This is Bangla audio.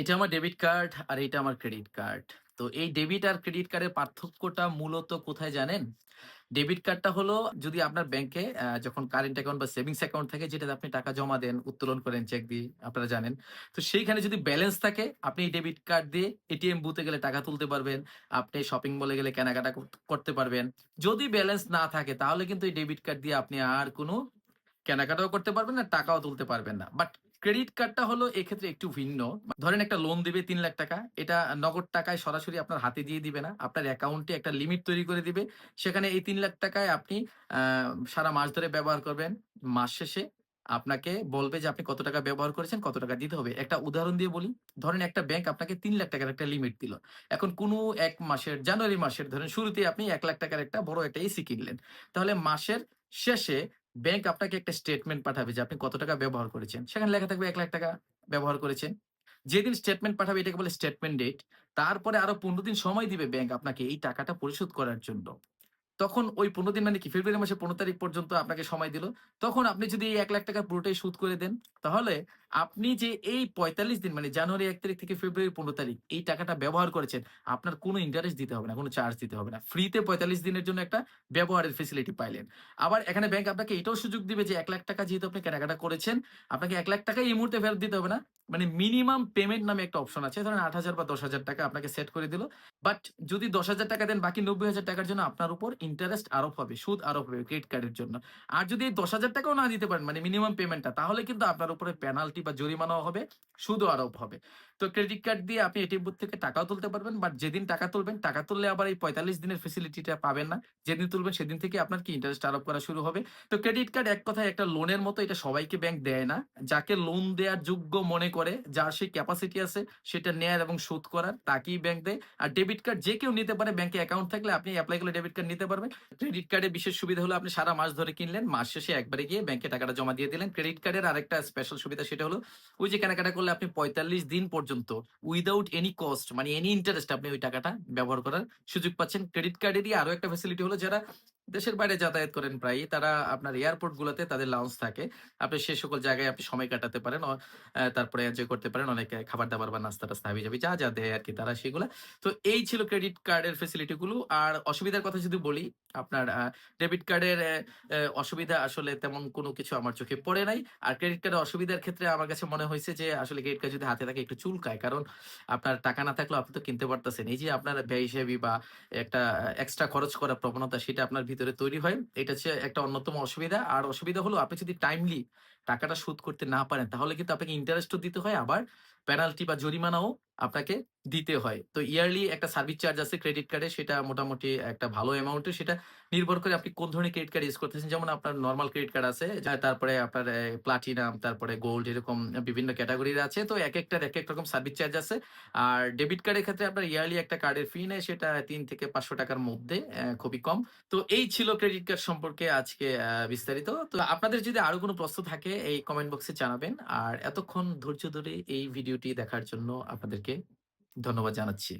এটা আমার ডেবিট কার্ড আর এটা আমার ক্রেডিট কার্ড। তো এই ডেবিট আর ক্রেডিট কার্ডের পার্থক্যটা মূলত কোথায় জানেন? ডেবিট কার্ডটা হলো যদি আপনার ব্যাংকে যখন কারেন্ট অ্যাকাউন্ট বা সেভিংস অ্যাকাউন্ট থাকে যেটাতে আপনি টাকা জমা দেন, উত্তোলন করেন চেক দিয়ে, আপনারা জানেন। তো সেইখানে যদি ব্যালেন্স থাকে আপনি ডেবিট কার্ড দিয়ে এটিএম বুথে গেলে টাকা তুলতে পারবেন। আপনি শপিং মলে গেলে কেনাকাটা করতে পারবেন। যদি ব্যালেন্স না থাকে তাহলে কিন্তু এই ডেবিট কার্ড দিয়ে আপনি আর কোনো কেনাকাটাও করতে পারবেন না, টাকাও তুলতে পারবেন না। বাট ক্রেডিট কার্ডটা হলো এক্ষেত্রে একটু ভিন্ন। ধরেন একটা লোন দিবে তিন লাখ টাকা এটা নগদ টাকায় সরাসরি আপনার হাতে দিয়ে দিবে না। আপনার অ্যাকাউন্টে একটা লিমিট তৈরি করে দিবে। সেখানে এই তিন লাখ টাকায় আপনি সারা মাস ধরে ব্যবহার করবেন। মাস শেষে আপনাকে বলবে যে আপনি কত টাকা ব্যবহার করেছেন, কত টাকা দিতে হবে। একটা উদাহরণ দিয়ে বলি। ধরেন একটা ব্যাংক আপনাকে তিন লাখ টাকার একটা লিমিট দিল। এখন কোনো এক মাসের জানুয়ারি মাসের ধরেন শুরুতে আপনি এক লাখ টাকার একটা বড় একটা এসি কিনলেন। তাহলে মাসের শেষে ব্যাংক আপনাকে একটা স্টেটমেন্ট পাঠাবে যে, আপনি কত টাকা ব্যবহার করেছেন। সেখানে লেখা থাকবে, এক লাখ টাকা ব্যবহার করেছেন। যেদিন স্টেটমেন্ট পাঠাবে, এটাকে বলে স্টেটমেন্ট ডেট। তারপরে আরও ১৫ দিন সময় দিবে ব্যাংক আপনাকে এই টাকাটা পরিশোধ করার জন্য। তখন ওই ১৫ দিন মানে কি ফেব্রুয়ারি মাসের ১৫ তারিখ পর্যন্ত আপনাকে সময় দিল। তখন আপনি যদি এই ৳১,০০,০০০ পুরোটাই শোধ করে দেন, তাহলে আপনি যে এই ৪৫ দিন মানে জানুয়ারি এক তারিখ থেকে ফেব্রুয়ারি ১৫ তারিখ এই টাকাটা ব্যবহার করেছেন, আপনার কোনো ইন্টারেস্ট দিতে হবে না, কোনো চার্জ দিতে হবে না। ফ্রিতে ৪৫ দিনের জন্য একটা ব্যবহারের ফেসিলিটি পাইলেন। আবার এখানে ব্যাংক আপনাকে এটাও সুযোগ দিবে যে এক লাখ টাকা যেহেতু আপনি কেনাকাটা করেছেন, আপনাকে ৳১,০০,০০০ এই মুহূর্তে ফেরত দিতে হবে না। মানে মিনিমাম পেমেন্ট নামে একটা অপশন আছে। ধরেন ৳৮,০০০ বা ৳১০,০০০ আপনাকে সেট করে দিল। বাট যদি ৳১০,০০০ দেন বাকি ৳৯০,০০০ র জন্য আপনার উপর ইন্টারেস্ট আরোপ হবে, সুদ আরোপ হবে ক্রেডিট কার্ডের জন্য। আর যদি এই ৳১০,০০০ ও না দিতে পারেন মানে মিনিমাম পেমেন্টটা তাহলে কিন্তু আপনার উপরে পেনাল্টি বা জরিমানাও হবে, সুদও আরোপ হবে। তো ক্রেডিট কার্ড দিয়ে আপনি এটিএম বুথ থেকে টাকাও তুলতে পারবেন। বাট যেদিন টাকা তুলবেন, টাকা তুললে আবার এই ৪৫ দিনের ফেসিলিটিটা পাবেন না। যেদিন তুলবেন সেদিন থেকে আপনার কি ইন্টারেস্ট আরোপ করা শুরু হবে। তো ক্রেডিট কার্ড এক কথায় একটা লোনের মতো এটা সবাইকে ব্যাংক দেয় না। যাকে লোন দেওয়ার যোগ্য মনে করে, যার সেই ক্যাপাসিটি আছে সেটা নেয়ার এবং শোধ করার তাকেই ব্যাংক দেয়। আর ডেবিট কার্ড যে কেউ নিতে পারে ব্যাংকে অ্যাকাউন্ট থাকলে আপনি এপ্লাই করলে ডেবিট কার্ড নিতে পারবেন। ক্রেডিট কার্ডের বিশেষ সুবিধা হলো আপনি সারা মাস ধরে কিনলেন, মাস শেষে একবারে গিয়ে ব্যাংকে টাকাটা জমা দিয়ে দিলেন। ক্রেডিট কার্ডের আরেকটা স্পেশাল সুবিধা সেটা হলো ওই যে কেনাকাটা করলে আপনি ৪৫ দিন পর্যন্ত উইদাউট এনি কস্ট মানে এনি ইন্টারেস্ট আপনি ওই টাকাটা ব্যবহার করার সুযোগ পাচ্ছেন। ক্রেডিট কার্ডেরই আরও একটা ফেসিলিটি হলো যারা দেশের বাইরে যাতায়াত করেন প্রায়ই তারা আপনার এয়ারপোর্ট গুলাতে তাদের লাউঞ্জ থাকে। আপনি সে সকল জায়গায় আপনি সময় কাটাতে পারেন। তারপরে এনজয় করতে পারেন। অনেকে খাবার-দাবার বা নাস্তা-টাস্তা হাবি-জাবি যা, যা দেয় আরকি তারা সেগুলা। তো এই ছিল ক্রেডিট কার্ডের ফেসিলিটি গুলো। আর অসুবিধার কথা যদি বলি, আপনার ডেবিট কার্ডের অসুবিধা আসলে তেমন কোনো কিছু আমার চোখে পড়ে নাই। আর ক্রেডিট কার্ডের অসুবিধার ক্ষেত্রে আমার কাছে মনে হয়েছে যে আসলে ক্রেডিট কার্ড যদি হাতে থাকে একটু চুলকায়। কারণ আপনার টাকা না থাকলেও আপনি তো কিনতে পারতেছেন। এই যে আপনার ব্যয়হিসাবি বা একটা এক্সট্রা খরচ করার প্রবণতা সেটা আপনার ভিতরে তৈরি হয়। এটা হচ্ছে একটা অন্যতম অসুবিধা। আর অসুবিধা হলো আপনি যদি টাইমলি টাকাটা শোধ করতে না পারেন, তাহলে কিন্তু আপনাকে ইন্টারেস্টও দিতে হয়, আবার পেনাল্টি বা জরিমানাও আপনাকে দিতে হয়। তো ইয়ারলি একটা সার্ভিস চার্জ আছে ক্রেডিট কার্ডে সেটা মোটামুটি একটা ভালো অ্যামাউন্টের সেটা নির্ভর করে আপনি কোন ধরনের ক্রেডিট কার্ড ইউজ করতেছেন। যেমন আপনার নরমাল ক্রেডিট কার্ড আছে, তারপরে আপনার প্লাটিনাম, তারপরে গোল্ড এরকম বিভিন্ন ক্যাটেগরির আছে। তো এক একটার এক একেক রকম সার্ভিস চার্জ আছে। আর ডেবিট কার্ডের ক্ষেত্রে আপনার ইয়ারলি একটা কার্ডের ফি নেয় সেটা তিন থেকে পাঁচশো টাকার মধ্যে খুবই কম। তো এই ছিল ক্রেডিট কার্ড সম্পর্কে আজকে বিস্তারিত। তো আপনাদের যদি আরও কোনো প্রশ্ন থাকে এই কমেন্ট বক্সে জানাবেন। আর এতক্ষণ ধৈর্য ধরে এই ভিডিওটি দেখার জন্য আপনাদেরকে ধন্যবাদ জানাচ্ছি।